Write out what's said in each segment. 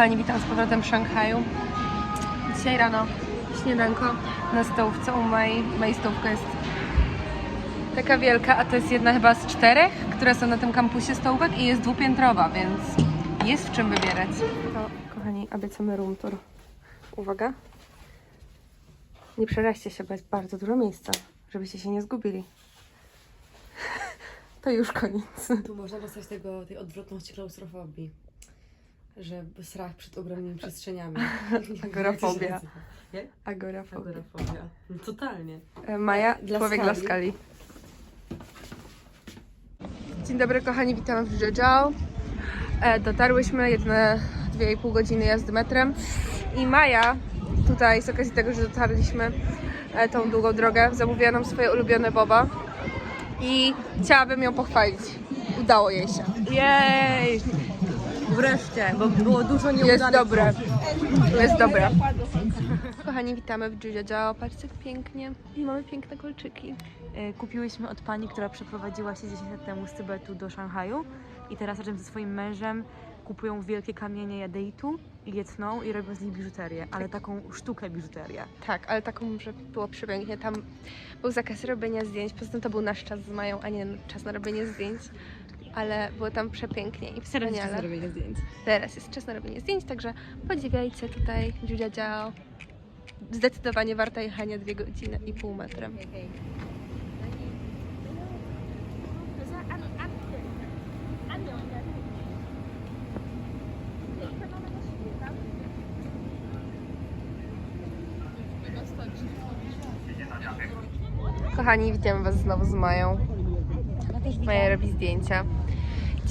Kochani, witam z powrotem w Szanghaju. Dzisiaj rano śniadanko na stołówce u Mai. Mojej stołówka jest taka wielka, a to jest jedna chyba z czterech, które są na tym kampusie stołówek i jest dwupiętrowa, więc jest w czym wybierać. To, kochani, obiecamy room tour. Uwaga. Nie przeraźcie się, bo jest bardzo dużo miejsca, żebyście się nie zgubili. To już koniec. Tu można dostać tego, tej odwrotności klaustrofobii. Że strach przed ogromnymi przestrzeniami. Agorafobia. Jak? Agorafobia. Agorafobia. No, totalnie. E, Maja, Dla człowiek skali. dla skali. Dzień dobry kochani, witamy w Zhejiao. E, dotarłyśmy, jedne 2,5 godziny jazdy metrem. I Maja, tutaj z okazji tego, że dotarliśmy e, tą długą drogę, zamówiła nam swoje ulubione boba. I chciałabym ją pochwalić. Udało jej się. Jej! Wreszcie, bo było dużo Jest dobre. Jest dobre. Kochani, witamy w Zhejiao. Patrzcie jak pięknie. I mamy piękne kolczyki. E, Kupiłyśmy od pani, która przeprowadziła się 10 lat temu z Tybetu do Szanghaju i teraz razem ze swoim mężem kupują wielkie kamienie jadeitu i je tną i robią z nich biżuterię, ale taką sztukę biżuterię. Tak, ale taką, że było przepięknie. Tam był zakaz robienia zdjęć, poza tym to był nasz czas z Mają, a nie czas na robienie zdjęć. Ale było tam przepięknie i wspaniale. zrobienie zdjęć. Teraz jest czas na robienie zdjęć, także podziwiajcie tutaj Jiao. Zdecydowanie warta jechania dwie godziny i pół metrem. Kochani, witamy Was znowu z Mają. Maja robi zdjęcia.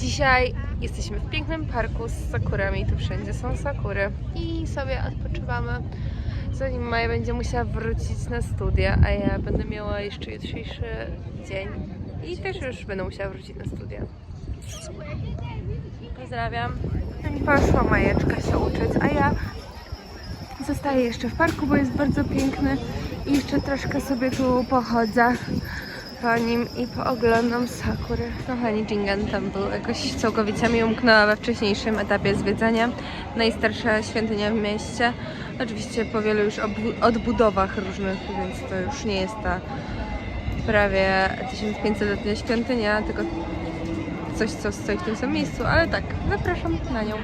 Dzisiaj jesteśmy w pięknym parku z sakurami. Tu wszędzie są sakury. I sobie odpoczywamy. Zanim Maja będzie musiała wrócić na studia, a ja będę miała jeszcze jutrzejszy dzień. I też już będę musiała wrócić na studia. Pozdrawiam. Poszła Majeczka się uczyć, a ja zostaję jeszcze w parku, bo jest bardzo piękny. I jeszcze troszkę sobie tu pochodzę po nim i pooglądam sakury. Kochani, Jingen Temple jakoś całkowicie mi umknęła we wcześniejszym etapie zwiedzania. Najstarsza świątynia w mieście. Oczywiście po wielu już odbudowach różnych, więc to już nie jest ta prawie 1500-letnia świątynia, tylko coś, co stoi w tym samym miejscu, ale tak, zapraszam na nią.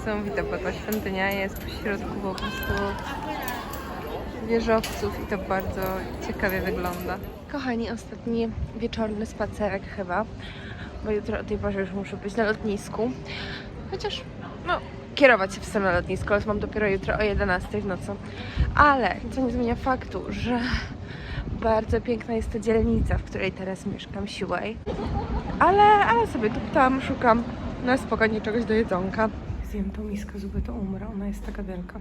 Niesamowita, bo ta świątynia jest pośrodku po prostu wieżowców i to bardzo ciekawie wygląda. Kochani, ostatni wieczorny spacerek chyba, bo jutro o tej porze już muszę być na lotnisku. Chociaż, no, kierować się w stronę lotniska, ale mam dopiero jutro o 11 w nocy. Ale co nie zmienia faktu, że bardzo piękna jest ta dzielnica, w której teraz mieszkam, Siłej. Ale, ale sobie tu tam szukam na spokojnie czegoś do jedzonka. Zjem tą miskę zupy, to umrę, ona jest taka wielka.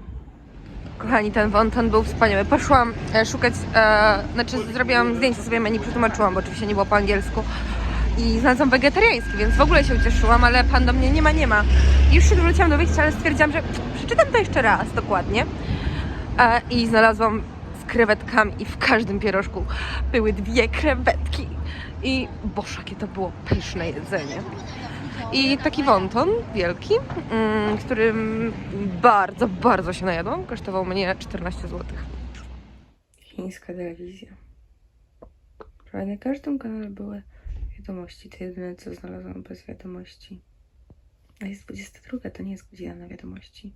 Kochani, ten wonton był wspaniały. Poszłam e, szukać, e, znaczy zrobiłam zdjęcie sobie menu, przetłumaczyłam, bo oczywiście nie było po angielsku. I znalazłam wegetariański, więc w ogóle się ucieszyłam, ale pan do mnie nie ma, nie ma. I już się wróciłam do wyjścia, ale stwierdziłam, że przeczytam to jeszcze raz dokładnie. E, I znalazłam z krewetkami i w każdym pierożku były dwie krewetki. I boże, jakie to było pyszne jedzenie. I taki wonton wielki, mm, którym bardzo, bardzo się najadłam. Kosztował mnie 14 zł. Chińska telewizja. Prawie na każdym kanale były wiadomości. To jedyne, co znalazłam bez wiadomości. A jest 22, to nie jest godzina na wiadomości.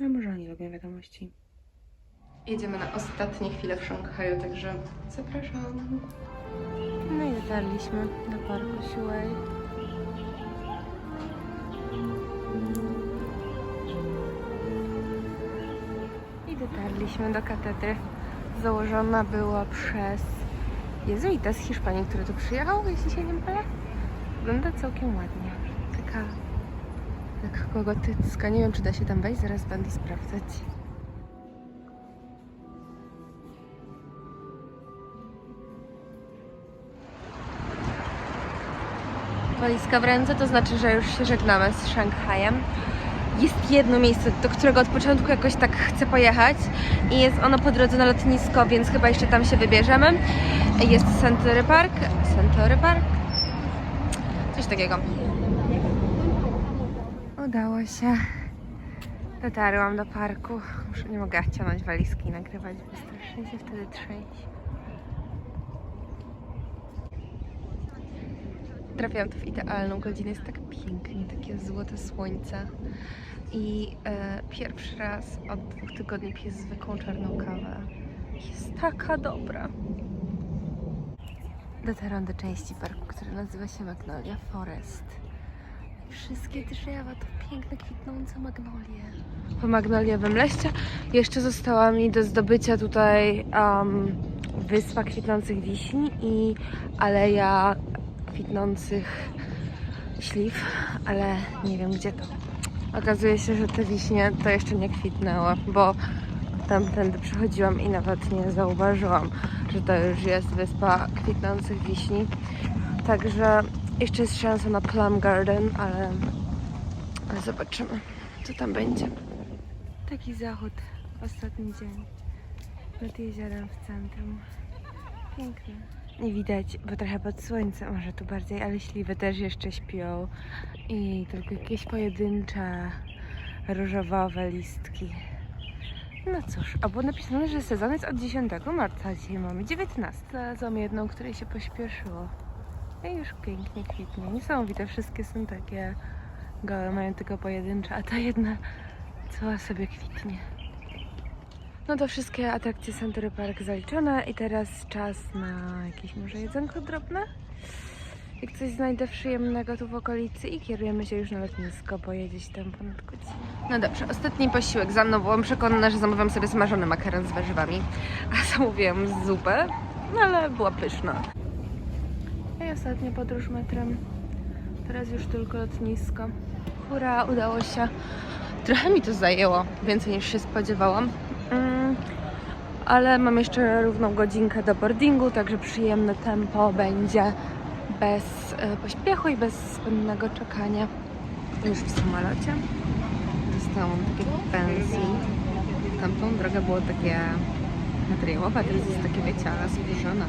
Ale może oni lubią wiadomości. Jedziemy na ostatnie chwile w Szanghaju, także zapraszam. No i dotarliśmy do parku Xuej. Dotarliśmy do katedry. Założona była przez jezuita z Hiszpanii, który tu przyjechał, jeśli się nie mylę. Wygląda całkiem ładnie. Taka lekko gotycka. Nie wiem, czy da się tam wejść, zaraz będę sprawdzać. Walizka w ręce, to znaczy, że już się żegnamy z Szanghajem. Jest jedno miejsce, do którego od początku jakoś tak chcę pojechać i jest ono po drodze na lotnisko, więc chyba jeszcze tam się wybierzemy. Jest Century Park. Century Park? Coś takiego. Udało się. Dotarłam do parku. Muszę, nie mogę ściągnąć walizki i nagrywać, bo strasznie się wtedy trzęść. Trafiłam tu w idealną godzinę, jest tak pięknie, takie złote słońce. I e, pierwszy raz od dwóch tygodni piję zwykłą czarną kawę. Jest taka dobra. Dotarłam do części parku, która nazywa się Magnolia Forest. Wszystkie drzewa to piękne, kwitnące magnolie. Po magnoliowym leście jeszcze została mi do zdobycia tutaj um, wyspa kwitnących wiśni i aleja kwitnących śliw, ale nie wiem gdzie to. Okazuje się, że te wiśnie to jeszcze nie kwitnęło, bo tamtędy przechodziłam i nawet nie zauważyłam, że to już jest wyspa kwitnących wiśni. Także jeszcze jest szansa na Plum Garden, ale, ale zobaczymy, co tam będzie. Taki zachód, ostatni dzień nad jeziorem w centrum. Piękny. Nie widać, bo trochę pod słońcem, może tu bardziej, ale śliwy też jeszcze śpią. I tylko jakieś pojedyncze różowawe listki. No cóż, a było napisane, że sezon jest od 10 marca, dzisiaj mamy 19. Znalazłam jedną, której się pośpieszyło. I już pięknie kwitnie. Niesamowite, wszystkie są takie gołe, mają tylko pojedyncze, a ta jedna cała sobie kwitnie. No to wszystkie atrakcje Century Park zaliczone i teraz czas na jakieś może jedzonko drobne. Jak coś znajdę przyjemnego tu w okolicy i kierujemy się już na lotnisko, bo jedzieć tam ponad godzinę. No dobrze, ostatni posiłek za mną. Byłam przekonana, że zamówiłam sobie smażony makaron z warzywami, a zamówiłam zupę, no ale była pyszna. I ostatnia podróż metrem. Teraz już tylko lotnisko. Hurra, udało się. Trochę mi to zajęło, więcej niż się spodziewałam. Mm, ale mam jeszcze równą godzinkę do boardingu, także przyjemne tempo będzie bez e, pośpiechu i bez zbędnego czekania. Już w samolocie. Dostałam takie pensji. Tamtą drogę było takie materiałowe, teraz jest takie, wiecie, ale skórzone.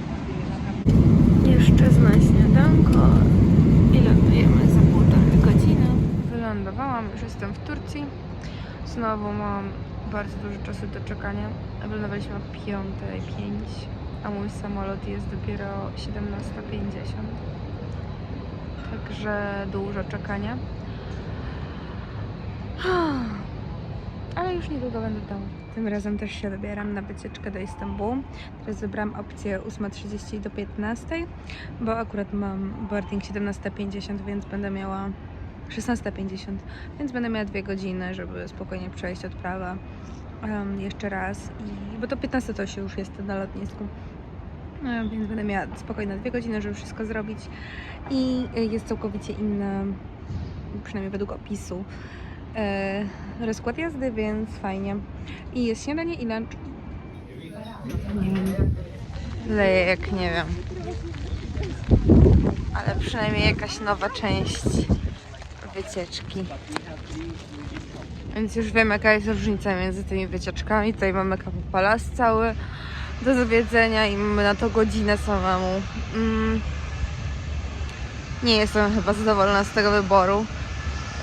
Jeszcze z na śniadanko i lądujemy za półtorej godziny. Wylądowałam, już jestem w Turcji. Znowu mam bardzo dużo czasu do czekania. Wylądowaliśmy o 5.05, a mój samolot jest dopiero 17.50. Także dużo czekania. Ale już niedługo będę w domu. Tym razem też się wybieram na wycieczkę do Istambułu. Teraz wybrałam opcję 8.30 do 15.00, bo akurat mam boarding 17.50, więc będę miała 16.50, więc będę miała dwie godziny, żeby spokojnie przejść odprawę em, jeszcze raz. I, bo to 15 to się już jest na lotnisku. Więc będę miała spokojne dwie godziny, żeby wszystko zrobić. I e, jest całkowicie inny, przynajmniej według opisu, e, rozkład jazdy, więc fajnie. I jest śniadanie i lunch. Leje jak nie wiem. Ale przynajmniej jakaś nowa część wycieczki. Więc już wiem jaka jest różnica między tymi wycieczkami. Tutaj mamy Capo Palace cały do zwiedzenia i mamy na to godzinę samemu. Mm. Nie jestem chyba zadowolona z tego wyboru,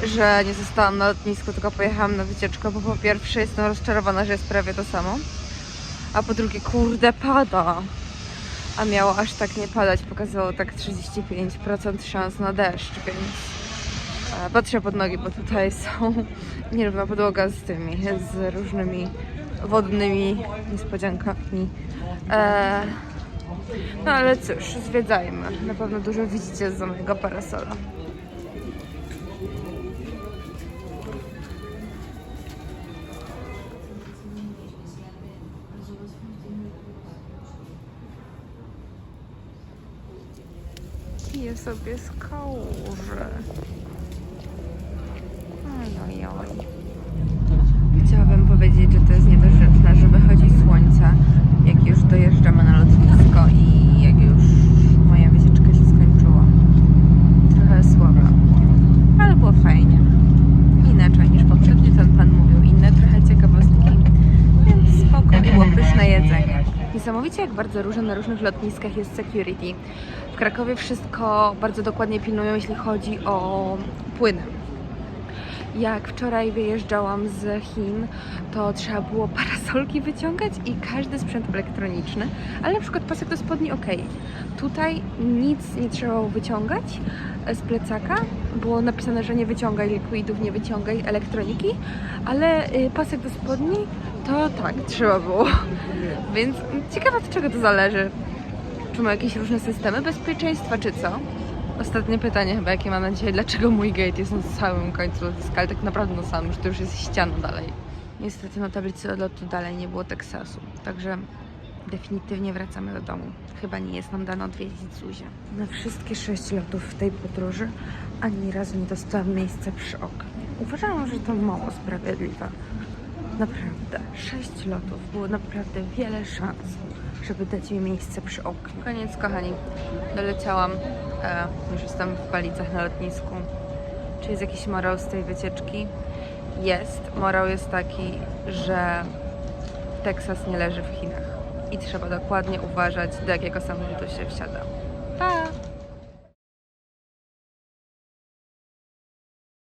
że nie zostałam na lotnisku, tylko pojechałam na wycieczkę, bo po pierwsze jestem rozczarowana, że jest prawie to samo, a po drugie, kurde, pada. A miało aż tak nie padać, pokazywało tak 35% szans na deszcz, więc patrzę pod nogi, bo tutaj są nierówna podłoga z tymi, z różnymi wodnymi niespodziankami. E, no ale cóż, zwiedzajmy. Na pewno dużo widzicie z mojego parasola. Piję sobie z kałuży. Oj, oj, oj. Chciałabym powiedzieć, że to jest niedorzeczne, że wychodzi słońce, jak już dojeżdżamy na lotnisko i jak już moja wycieczka się skończyła. Trochę słabo, ale było fajnie. Inaczej niż poprzednio. Na jedzenie. Niesamowicie jak bardzo różne na różnych lotniskach jest security. W Krakowie wszystko bardzo dokładnie pilnują, jeśli chodzi o płyny. Jak wczoraj wyjeżdżałam z Chin, to trzeba było parasolki wyciągać i każdy sprzęt elektroniczny, ale na przykład pasek do spodni ok. Tutaj nic nie trzeba wyciągać z plecaka. Było napisane, że nie wyciągaj likwidów, nie wyciągaj elektroniki, ale y, pasek do spodni to tak, trzeba było. Więc ciekawe od czego to zależy. Czy ma jakieś różne systemy bezpieczeństwa, czy co? Ostatnie pytanie chyba, jakie mam na dzisiaj. Dlaczego mój gate jest na samym końcu lotniska, ale tak naprawdę na samym, że to już jest ściana dalej. Niestety na tablicy odlotu dalej nie było Teksasu, także definitywnie wracamy do domu. Chyba nie jest nam dane odwiedzić Zuzię. Na wszystkie sześć lotów w tej podróży ani razu nie dostałam miejsca przy oknie. Uważałam, że to mało sprawiedliwe. Naprawdę, sześć lotów, było naprawdę wiele szans, żeby dać mi miejsce przy oknie. Koniec, kochani. Doleciałam. E, już jestem w Balicach na lotnisku. Czy jest jakiś morał z tej wycieczki? Jest. Morał jest taki, że Teksas nie leży w Chinach i trzeba dokładnie uważać, do jakiego samolotu się wsiada.